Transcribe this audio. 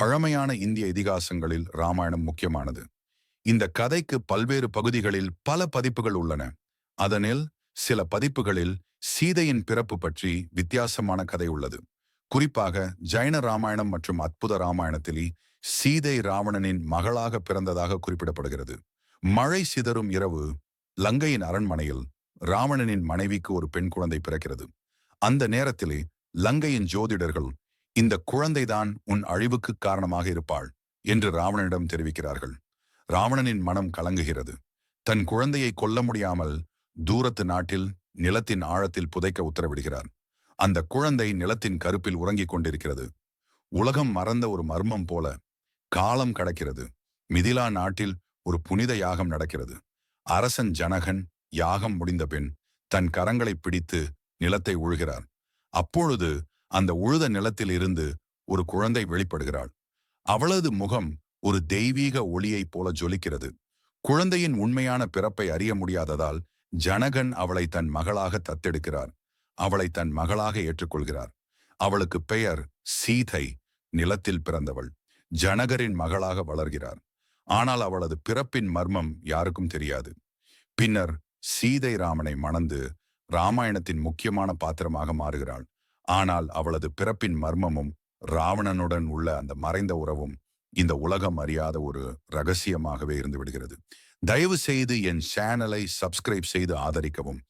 பழமையான இந்திய இதிகாசங்களில் ராமாயணம் முக்கியமானது. இந்த கதைக்கு பல்வேறு பகுதிகளில் பல பதிப்புகள் உள்ளன. அதனில் சில பதிப்புகளில் சீதையின் பிறப்பு பற்றி வித்தியாசமான கதை உள்ளது. குறிப்பாக ஜைன ராமாயணம் மற்றும் அற்புத ராமாயணத்தில் சீதை ராவணனின் மகளாக பிறந்ததாக குறிப்பிடப்படுகிறது. மழை சிதறும் இரவு லங்கையின் அரண்மனையில் ராவணனின் மனைவிக்கு ஒரு பெண் குழந்தை பிறக்கிறது. அந்த நேரத்திலே லங்கையின் ஜோதிடர்கள் இந்த குழந்தைதான் உன் அழிவுக்கு காரணமாக இருப்பாள் என்று ராவணனிடம் தெரிவிக்கிறார்கள். ராவணனின் மனம் கலங்குகிறது. தன் குழந்தையை கொல்ல முடியாமல் தூரத்து நாட்டில் நிலத்தின் ஆழத்தில் புதைக்க உத்தரவிடுகிறார். அந்த குழந்தை நிலத்தின் கருப்பில் உறங்கிக் கொண்டிருக்கிறது. உலகம் மறந்த ஒரு மர்மம் போல காலம் கடக்கிறது. மிதிலா நாட்டில் ஒரு புனித யாகம் நடக்கிறது. அரசன் ஜனகன் யாகம் முடிந்த பின் தன் கரங்களை பிடித்து நிலத்தை உழுகிறார். அப்பொழுது அந்த உழுத நிலத்தில் இருந்து ஒரு குழந்தை வெளிப்படுகிறாள். அவளது முகம் ஒரு தெய்வீக ஒளியைப் போல ஜொலிக்கிறது. குழந்தையின் உண்மையான பிறப்பை அறிய முடியாததால் ஜனகன் அவளை தன் மகளாக தத்தெடுக்கிறார். அவளை தன் மகளாக ஏற்றுக்கொள்கிறார். அவளுக்கு பெயர் சீதை நிலத்தில் பிறந்தவள். ஜனகரின் மகளாக வளர்கிறார். ஆனால் அவளது பிறப்பின் மர்மம் யாருக்கும் தெரியாது. பின்னர் சீதை ராமனை மணந்து ராமாயணத்தின் முக்கியமான பாத்திரமாக மாறுகிறாள். ஆனால் அவளது பிறப்பின் மர்மமும் ராவணனுடன் உள்ள அந்த மறைந்த உறவும் இந்த உலகம் அறியாத ஒரு ரகசியமாகவே இருந்து விடுகிறது. தயவு செய்து என் சேனலை சப்ஸ்கிரைப் செய்து ஆதரிக்கவும்.